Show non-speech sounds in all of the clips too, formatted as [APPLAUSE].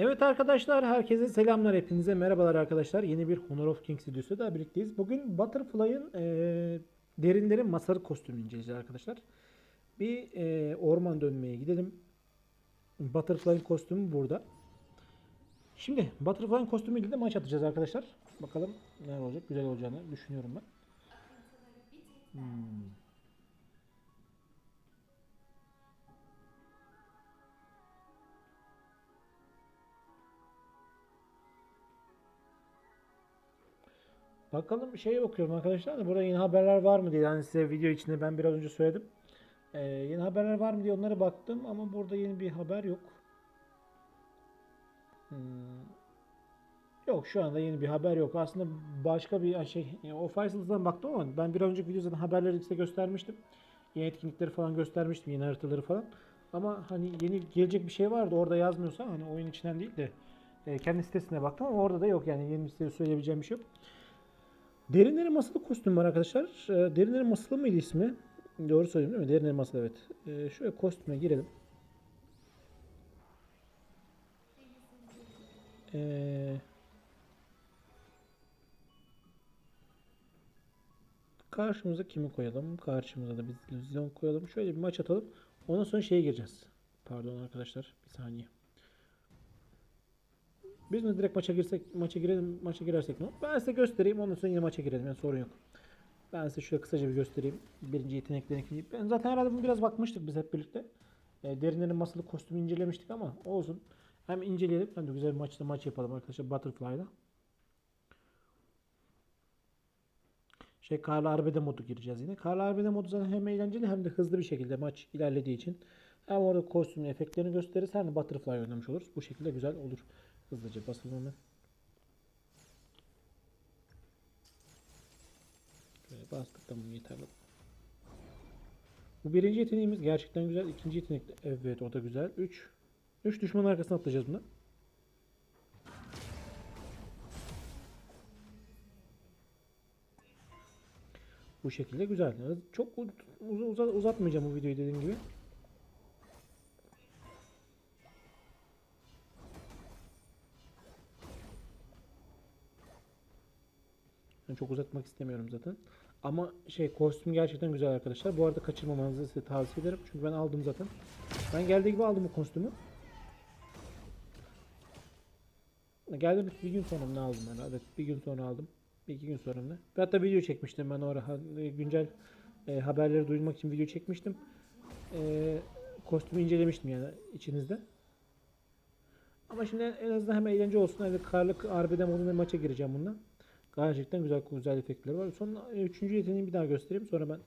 Evet arkadaşlar herkese selamlar hepinize merhabalar arkadaşlar yeni bir Honor of Kings videosu da birlikteyiz. Bugün Butterfly'ın e, derinlerin masarı kostümünü inceleyeceğiz arkadaşlar. Bir e, orman dönmeye gidelim. Butterfly'ın kostümü burada. Şimdi Butterfly'ın kostümüyle de maç atacağız arkadaşlar. Bakalım ne olacak güzel olacağını düşünüyorum ben. Hmm. Bakalım şeye bakıyorum arkadaşlar da burada yeni haberler var mı diye yani size video içinde ben biraz önce söyledim. Ee, yeni haberler var mı diye onlara baktım ama burada yeni bir haber yok. Hmm. Yok şu anda yeni bir haber yok. Aslında başka bir şey yani o Faisal'dan baktım ama ben bir önceki videoda haberleri size göstermiştim. Yeni etkinlikleri falan göstermiştim. Yeni haritaları falan. Ama hani yeni gelecek bir şey vardı orada yazmıyorsa hani oyun içinden değil de e, kendi sitesine baktım ama orada da yok yani yeni size söyleyebileceğim bir şey yok. Derinlerin masalı kostüm var arkadaşlar. E, Derinlerin masalı mıydı ismi? Doğru söylüyorum değil mi? Derinlerin masalı evet. E, şöyle kostüme girelim. Eee Karşımıza kimi koyalım? Karşımıza da biz Luzon koyalım. Şöyle bir maç atalım. Ondan sonra şeye gireceğiz. Pardon arkadaşlar. Bir saniye. Biz mi direkt maça girsek, maça girelim, maça girersek mi? Ben size göstereyim. Ondan sonra yine maça girelim. Yani sorun yok. Ben size şöyle kısaca bir göstereyim. Birinci yeteneklerini ikinci. Ben zaten herhalde bunu biraz bakmıştık biz hep birlikte. E, derinlerin masalı kostümü incelemiştik ama olsun. Hem inceleyelim hem de güzel bir maçta maç yapalım arkadaşlar Butterfly'la. Şey Karlı Arbede modu gireceğiz yine. Karlı Arbede modu zaten hem eğlenceli hem de hızlı bir şekilde maç ilerlediği için hem orada kostüm efektlerini gösterir hem de Butterfly oynamış oluruz. Bu şekilde güzel olur. Hızlıca basalım hemen. Şöyle bastık tamam yeterli. Bu birinci yeteneğimiz gerçekten güzel. İkinci yetenek de evet o da güzel. 3 3 düşman arkasına atlayacağız bunu. Bu şekilde güzel. Çok uz- uz- uzatmayacağım bu videoyu dediğim gibi. Ben çok uzatmak istemiyorum zaten. Ama şey kostüm gerçekten güzel arkadaşlar. Bu arada kaçırmamanızı size tavsiye ederim. Çünkü ben aldım zaten. Ben geldiği gibi aldım bu kostümü. Geldim bir gün sonra ne aldım ben? Evet bir gün sonra aldım. Bir iki gün sonra ne? Ve hatta video çekmiştim ben orada. Güncel e, haberleri duyurmak için video çekmiştim. E, kostümü incelemiştim yani içinizde. Ama şimdi en azından hem eğlence olsun hem de karlık arbede modunda maça gireceğim bununla. Gerçekten güzel güzel efektleri var. Son e, üçüncü yeteneğimi bir daha göstereyim. Sonra ben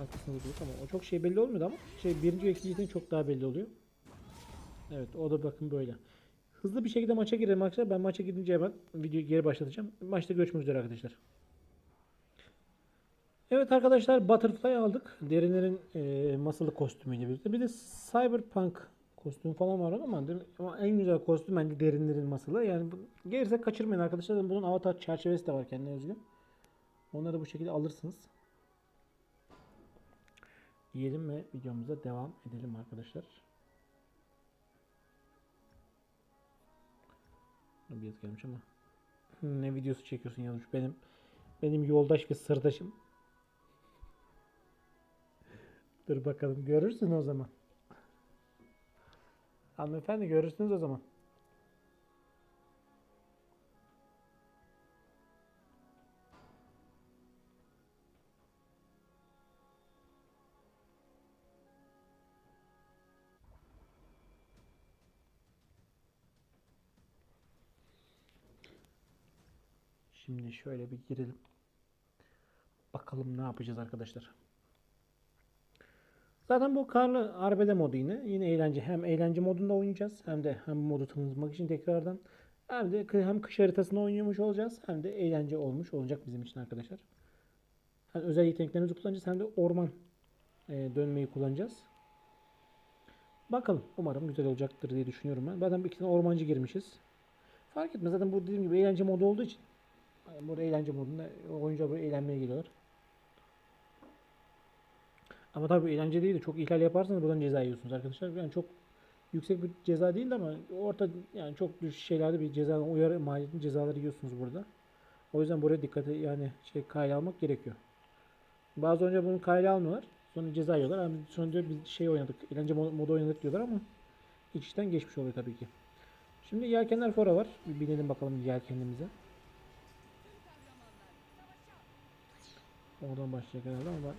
arkasında durduk ama o çok şey belli olmuyordu ama şey birinci ve ikinci yeteneği çok daha belli oluyor. Evet o da bakın böyle. Hızlı bir şekilde maça girelim arkadaşlar. Ben maça gidince hemen videoyu geri başlatacağım. Maçta görüşmek üzere arkadaşlar. Evet arkadaşlar Butterfly aldık. Derinlerin e, masalı kostümüyle birlikte. Bir de Cyberpunk kostüm falan var ama, ama en güzel kostüm bence derinlerin masalı. Yani bu- kaçırmayın arkadaşlar. Bunun avatar çerçevesi de var kendine özgü. Onları da bu şekilde alırsınız. Diyelim ve videomuza devam edelim arkadaşlar. Bir gelmiş ama. Ne videosu çekiyorsun yazmış. Benim benim yoldaş ve sırdaşım. Dur bakalım görürsün o zaman. Hanımefendi görürsünüz o zaman. Şimdi şöyle bir girelim. Bakalım ne yapacağız arkadaşlar. Zaten bu karlı arbede modu yine. Yine eğlence. Hem eğlence modunda oynayacağız. Hem de hem modu tanıtmak için tekrardan. Hem de hem kış haritasında oynuyormuş olacağız. Hem de eğlence olmuş olacak bizim için arkadaşlar. Hem özel yeteneklerimizi kullanacağız. Hem de orman e, dönmeyi kullanacağız. Bakalım. Umarım güzel olacaktır diye düşünüyorum ben. Zaten bir iki tane ormancı girmişiz. Fark etmez. Zaten bu dediğim gibi eğlence modu olduğu için yani burada eğlence modunda oyuncular buraya eğlenmeye geliyorlar. Ama tabii eğlence değil de çok ihlal yaparsanız buradan ceza yiyorsunuz arkadaşlar. Yani çok yüksek bir ceza değil ama orta yani çok düşük şeylerde bir ceza uyarı maliyetli cezaları yiyorsunuz burada. O yüzden buraya dikkate yani şey kayda almak gerekiyor. Bazı oyuncular bunu kayda almıyorlar. Sonra ceza yiyorlar. Yani sonra diyor biz şey oynadık. Eğlence mo- modu oynadık diyorlar ama iç işten geçmiş oluyor tabii ki. Şimdi yelkenler fora var. Bir binelim bakalım yelkenimize. Oradan başlayacak herhalde ama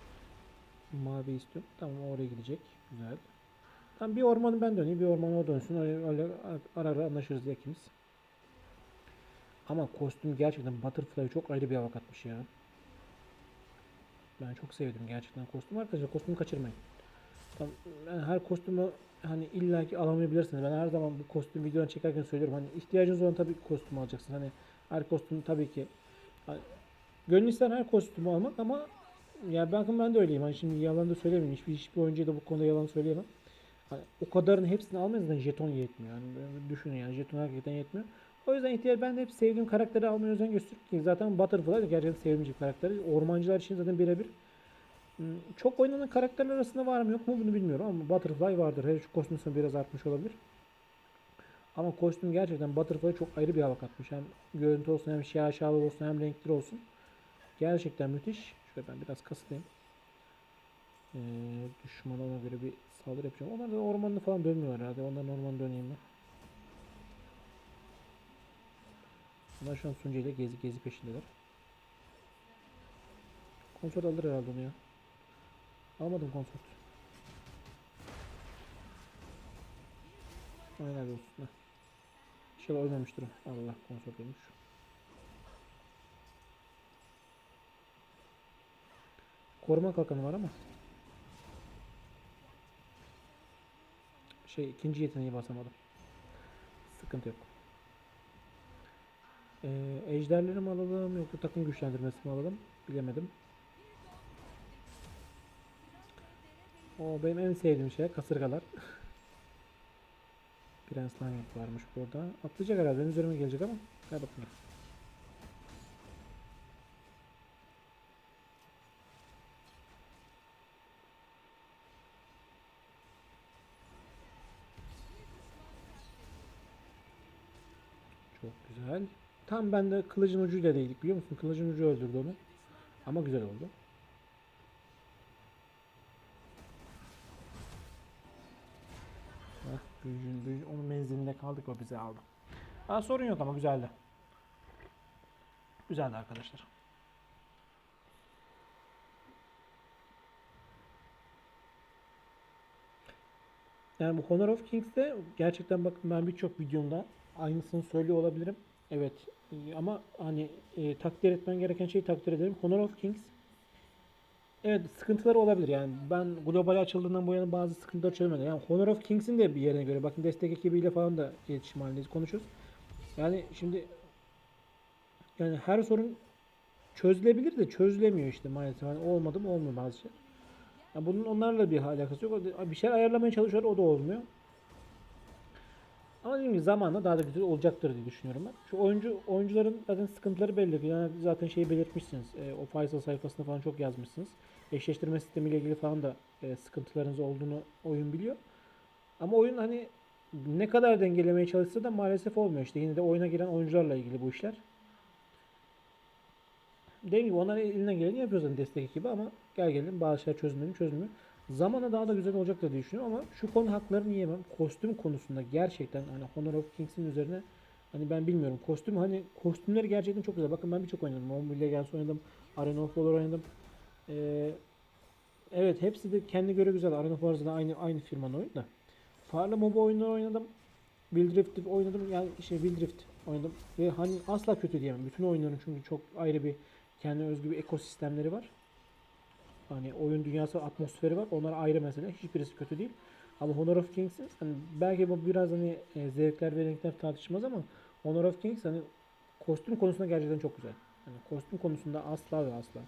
mavi istiyorum. Tamam oraya gidecek. Güzel. Tamam bir ormanı ben döneyim. Bir orman o dönsün. Öyle, öyle ara ara anlaşırız ikimiz. Ama kostüm gerçekten Butterfly çok ayrı bir hava katmış ya. Ben çok sevdim gerçekten kostüm. Arkadaşlar kostümü kaçırmayın. Tamam, yani her kostümü hani illaki alamayabilirsiniz. Ben her zaman bu kostüm videolarını çekerken söylüyorum. Hani ihtiyacınız olan tabii ki kostüm alacaksın. Hani her kostüm tabii ki hani, gönül ister her kostümü almak ama ya bakın ben de öyleyim. Hani şimdi yalan da söylemeyeyim. Hiçbir, hiçbir oyuncuya da bu konuda yalan söyleyemem. Hani o kadarın hepsini almayız zaten jeton yetmiyor. Yani düşünün yani jeton hakikaten yetmiyor. O yüzden ihtiyar ben de hep sevdiğim karakteri almaya özen gösteriyorum ki zaten Butterfly da gerçekten sevdiğim bir karakter. Ormancılar için zaten birebir. Hmm, Çok oynanan karakterler arasında var mı yok mu bunu bilmiyorum ama Butterfly vardır. Her şu kostüm sayısı biraz artmış olabilir. Ama kostüm gerçekten Butterfly çok ayrı bir hava katmış. Hem görüntü olsun hem şaşalı olsun hem renkli olsun. Gerçekten müthiş. Şöyle ben biraz kasılayım. Ee, düşmana ona göre bir saldırı yapacağım. Onlar da ormanını falan dönmüyor herhalde. Onların ormanı döneyim ben. Bunlar şu an Sunca ile gezi gezi peşindeler. Konsort alır herhalde onu ya. Almadım konsort. Aynen olsun. İnşallah ölmemiştir. Allah konsort olmuş. Koruma kalkanı var ama. Şey ikinci yeteneği basamadım. Sıkıntı yok. Ee, ejderleri mi alalım yoksa takım güçlendirmesi mi alalım? Bilemedim. O benim en sevdiğim şey kasırgalar. [LAUGHS] Prens Lanyard varmış burada. Atlayacak herhalde. Benim üzerime gelecek ama. Gel bakalım. Tam ben de kılıcın ucuyla değdik biliyor musun? Kılıcın ucu öldürdü onu. Ama güzel oldu. Heh, büyücün, büyücü, onun menzilinde kaldık o bizi aldı. Ha, sorun yok ama güzeldi. Güzeldi arkadaşlar. Yani bu Honor of Kings'te gerçekten bakın ben birçok videomda aynısını söylüyor olabilirim. Evet e, ama hani e, takdir etmen gereken şeyi takdir ederim. Honor of Kings Evet sıkıntıları olabilir yani ben global açıldığından bu yana bazı sıkıntılar çözemedim. Yani Honor of Kings'in de bir yerine göre bakın destek ekibiyle falan da iletişim halindeyiz konuşuyoruz. Yani şimdi yani her sorun çözülebilir de çözülemiyor işte maalesef. Hani olmadı mı olmuyor bazı şey. Yani bunun onlarla bir alakası yok. Bir şeyler ayarlamaya çalışıyor o da olmuyor. Ama dediğim gibi zamanla daha da güzel olacaktır diye düşünüyorum ben. Şu oyuncu oyuncuların zaten sıkıntıları belli. Yani zaten şeyi belirtmişsiniz. E, o Faysal sayfasında falan çok yazmışsınız. Eşleştirme sistemiyle ilgili falan da e, sıkıntılarınız olduğunu oyun biliyor. Ama oyun hani ne kadar dengelemeye çalışsa da maalesef olmuyor. İşte yine de oyuna giren oyuncularla ilgili bu işler. Dediğim gibi onlar elinden geleni yapıyor zaten destek ekibi ama gel gelin bazı şeyler çözülmüyor çözülmüyor. Zamanla daha da güzel olacaktır diye düşünüyorum ama şu konu haklarını yiyemem. Kostüm konusunda gerçekten hani Honor of Kings'in üzerine hani ben bilmiyorum. Kostüm hani kostümleri gerçekten çok güzel. Bakın ben birçok oynadım. Mobile Legends oynadım. Arena of Valor oynadım. Ee, evet hepsi de kendi göre güzel. Arena of Valor da aynı aynı firmanın oyunu da. Farlı MOBA oyunları oynadım. Wild Rift oynadım. Yani şey Wild Rift oynadım. Ve hani asla kötü diyemem. Bütün oyunların çünkü çok ayrı bir kendi özgü bir ekosistemleri var. Hani oyun dünyası atmosferi var. Onlar ayrı mesele. Hiçbirisi kötü değil. Ama Honor of Kings'in hani belki bu biraz hani e, zevkler ve renkler tartışmaz ama Honor of Kings hani kostüm konusunda gerçekten çok güzel. Hani kostüm konusunda asla ve asla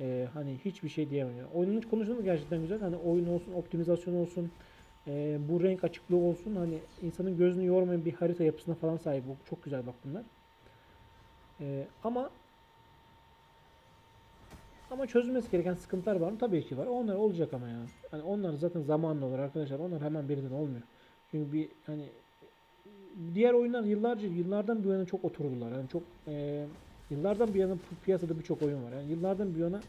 e, hani hiçbir şey diyemem. Yani oyunun konusunda da gerçekten güzel. Hani oyun olsun, optimizasyon olsun, e, bu renk açıklığı olsun. Hani insanın gözünü yormayan bir harita yapısına falan sahip. Bu çok güzel bak bunlar. E, ama ama çözülmesi gereken sıkıntılar var mı? Tabii ki var. Onlar olacak ama ya. Yani onlar zaten zamanla olur arkadaşlar. Onlar hemen birden olmuyor. Çünkü bir hani diğer oyunlar yıllarca yıllardan bir yana çok oturdular. Yani çok e, yıllardan bir yana pi- piyasada birçok oyun var. Yani yıllardan bir yana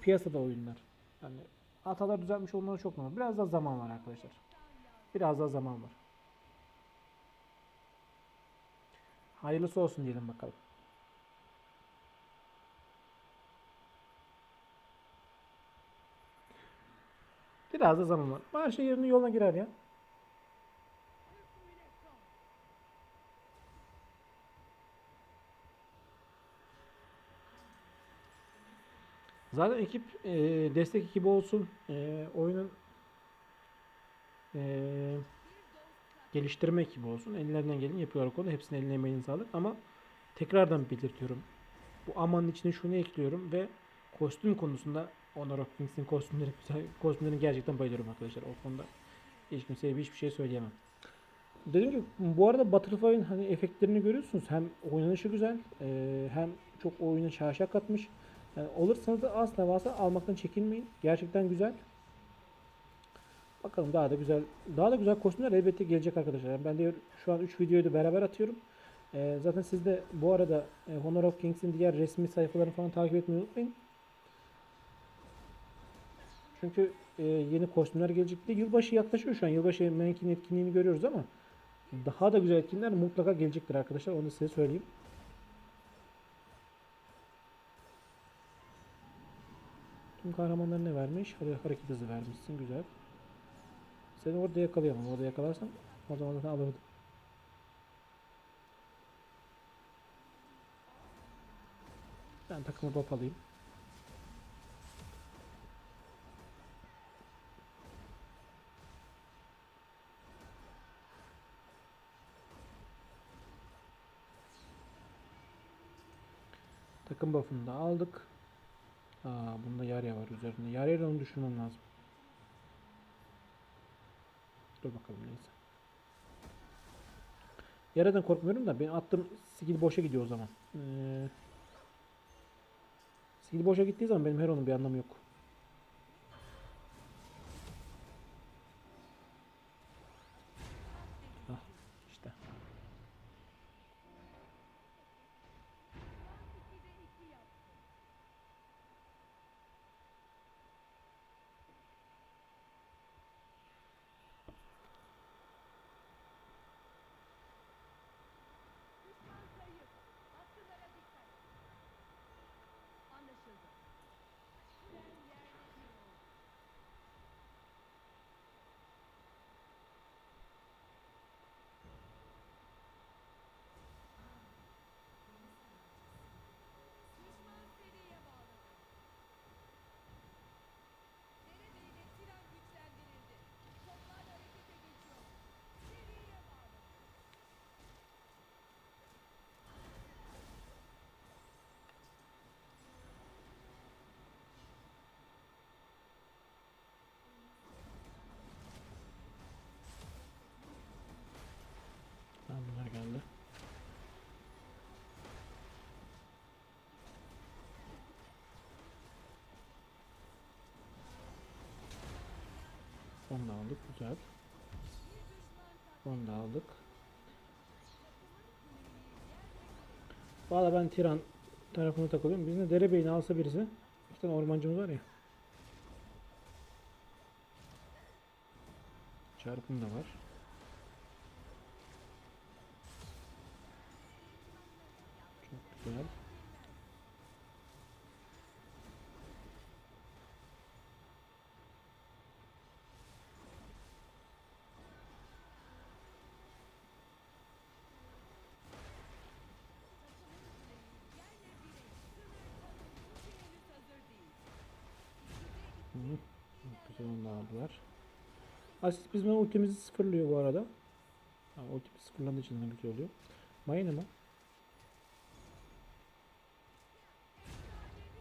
piyasada oyunlar. Yani hatalar düzeltmiş olmaları çok normal. Biraz daha zaman var arkadaşlar. Biraz daha zaman var. Hayırlısı olsun diyelim bakalım. Biraz da zaman var. Her şey yerine yoluna girer ya. Zaten ekip e, destek ekibi olsun. E, oyunun e, geliştirme ekibi olsun. Ellerinden geleni yapıyorlar o konuda. Hepsinin eline emeğine sağlık. Ama tekrardan belirtiyorum. Bu amanın içine şunu ekliyorum ve kostüm konusunda Honor of Kings'in kostümleri güzel. Kostümlerini gerçekten bayılıyorum arkadaşlar. O konuda hiç kimseye hiçbir şey söyleyemem. Dediğim gibi bu arada Butterfly'ın hani efektlerini görüyorsunuz. Hem oynanışı güzel, e, hem çok oyuna şaşa katmış. Yani olursanız da asla ve asla almaktan çekinmeyin. Gerçekten güzel. Bakalım daha da güzel, daha da güzel kostümler elbette gelecek arkadaşlar. Yani ben de şu an 3 videoyu da beraber atıyorum. E, zaten siz de bu arada e, Honor of Kings'in diğer resmi sayfalarını falan takip etmeyi unutmayın. Çünkü e, yeni kostümler gelecek. De yılbaşı yaklaşıyor şu an. Yılbaşı Mank'in etkinliğini görüyoruz ama daha da güzel etkinlikler mutlaka gelecektir arkadaşlar. Onu da size söyleyeyim. Tüm kahramanlar ne vermiş? Hare- Hareket hızı vermişsin. Güzel. Seni orada yakalayamam. Orada yakalarsam o zaman zaten alırdım. Ben takımı bap alayım. Takım buff'ını da aldık. Aa, bunda Yarya var üzerinde. Yarya'yı onu düşürmem lazım. Dur bakalım neyse. Yara'dan korkmuyorum da benim attığım skill boşa gidiyor o zaman. Ee, skill boşa gittiği zaman benim Hero'nun bir anlamı yok. Onu da aldık. Güzel. Onu da aldık. Valla ben Tiran tarafına takılıyorum. Bizim de derebeyini alsa birisi. İki tane ormancımız var ya. Çarpım da var. Çok güzel. Aldılar. Asist bizim ultimizi sıfırlıyor bu arada. Ha, ultimiz sıfırlandığı için güzel oluyor. Mayın ama.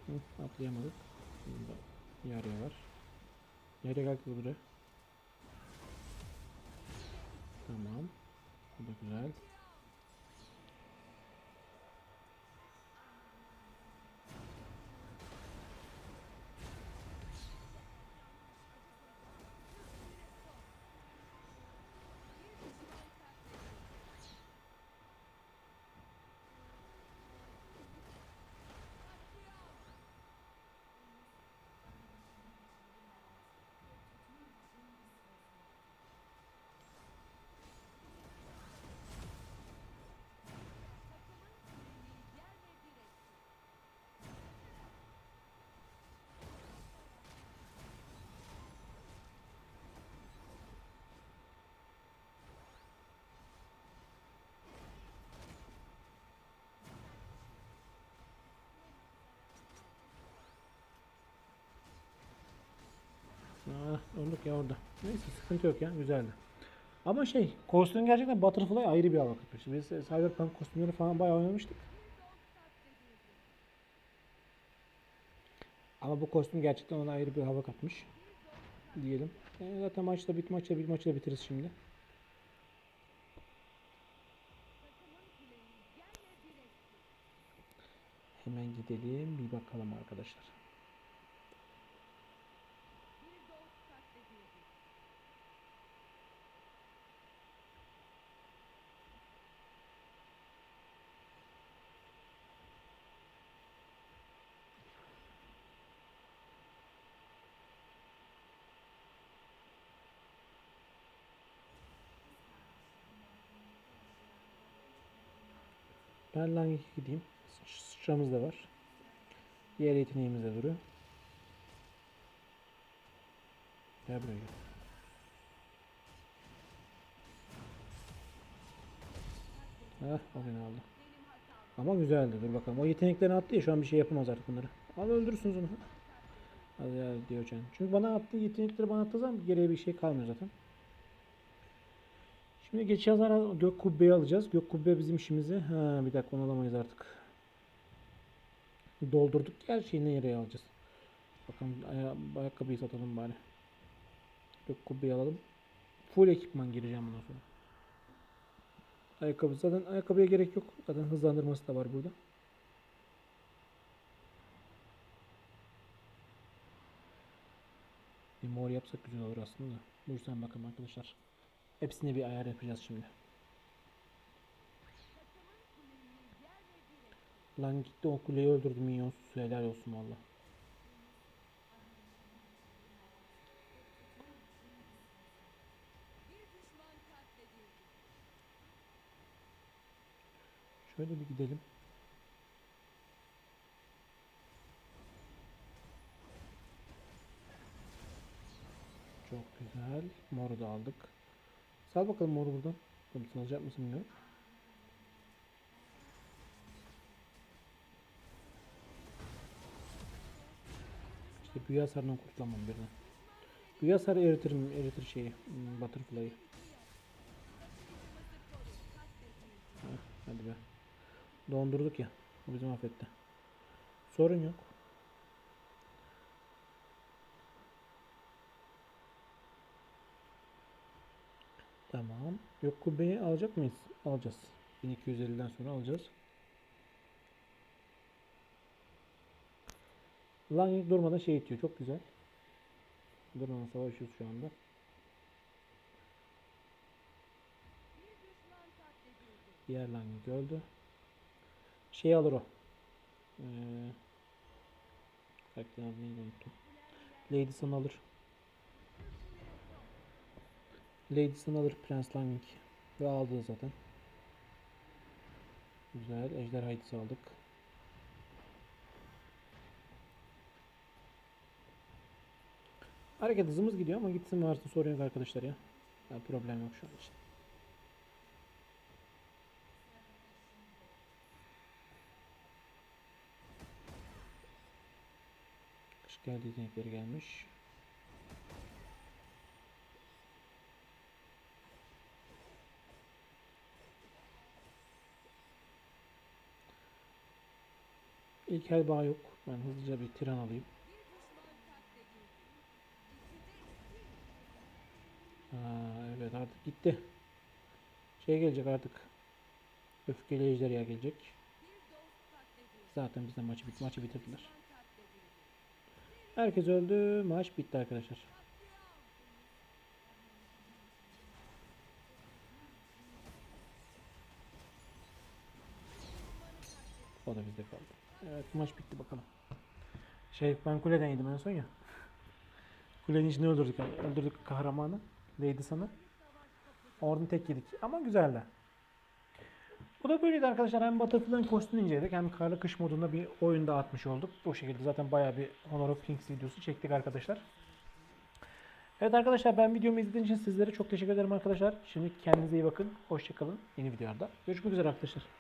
Hı, atlayamadık. Bunda yarıya var. Yarıya kalktı buraya. Tamam. Bu da güzel. Olduk ya orada. Neyse sıkıntı yok ya güzeldi. Ama şey kostüm gerçekten Butterfly ayrı bir hava. Şimdi Biz Cyberpunk kostümleri falan bayağı oynamıştık. Ama bu kostüm gerçekten ona ayrı bir hava katmış. Diyelim. E, zaten maçta bit maçta bir maçla bitiririz şimdi. Hemen gidelim bir bakalım arkadaşlar. Ben Lang'e gideyim. Sı- Sıçramız da var. Diğer yeteneğimiz de duruyor. Gel buraya gel. Heh, o beni aldı. Ama güzeldi. Dur bakalım. O yeteneklerini attı ya şu an bir şey yapamaz artık bunları. Al öldürürsünüz onu. Hadi ya diyor Can. Çünkü bana attığı yetenekleri bana attığı zaman geriye bir şey kalmıyor zaten. Şimdi geçeceğiz ara gök kubbeyi alacağız. Gök kubbe bizim işimizi. Ha bir dakika onu alamayız artık. Doldurduk her şeyi nereye alacağız? Aya ayakkabıyı satalım bari. Gök kubbeyi alalım. Full ekipman gireceğim bundan sonra. Ayakkabı zaten ayakkabıya gerek yok. Zaten hızlandırması da var burada. Bir mor yapsak güzel olur aslında. Buyursan bakalım arkadaşlar. Hepsine bir ayar yapacağız şimdi. Lan gitti o kuleyi öldürdü minyonsuz helal olsun valla. Şöyle bir gidelim. Çok güzel. Moru da aldık. Sal bakalım moru buradan. Tabii salacak mısın bilmiyorum. İşte büyü hasarından kurtulamam birden. Büyü hasarı eritir, eritir şeyi. hmm, Butterfly'ı. Hadi be. Dondurduk ya. O bizi mahvetti. Sorun yok. Tamam. Yok kubbeyi alacak mıyız? Alacağız. 1250'den sonra alacağız. Lang durmadan şey itiyor. Çok güzel. Durmadan savaşıyoruz şu anda. Diğer Lang'ı öldü. Şey alır o. Ee. Lady Sun alır. Lady Sun alır Prens Langing. Ve aldı zaten. Güzel. Ejder Haydis'i aldık. Hareket hızımız gidiyor ama gitsin varsın sorun yok arkadaşlar ya. Ya problem yok şu an için. Kış geldi yetenekleri gelmiş. İlk el bağ yok. Ben hızlıca bir tren alayım. Aa, evet artık gitti. Şey gelecek artık. Öfkeli ejderha gelecek. Zaten bizden maçı bit maçı bitirdiler. Herkes öldü. Maç bitti arkadaşlar. O da bizde kaldı. Evet maç bitti bakalım. Şey ben kuleden yedim en son ya. Kulenin içinde öldürdük. Öldürdük kahramanı. Lady sana. Oradan tek yedik. Ama güzeldi. Bu da böyleydi arkadaşlar. Hem Butterfly'ın kostümünü inceledik hem karlı kış modunda bir oyunda atmış olduk. Bu şekilde zaten bayağı bir Honor of Kings videosu çektik arkadaşlar. Evet arkadaşlar ben videomu izlediğiniz için sizlere çok teşekkür ederim arkadaşlar. Şimdi kendinize iyi bakın. Hoşçakalın. Yeni videolarda. Görüşmek üzere arkadaşlar.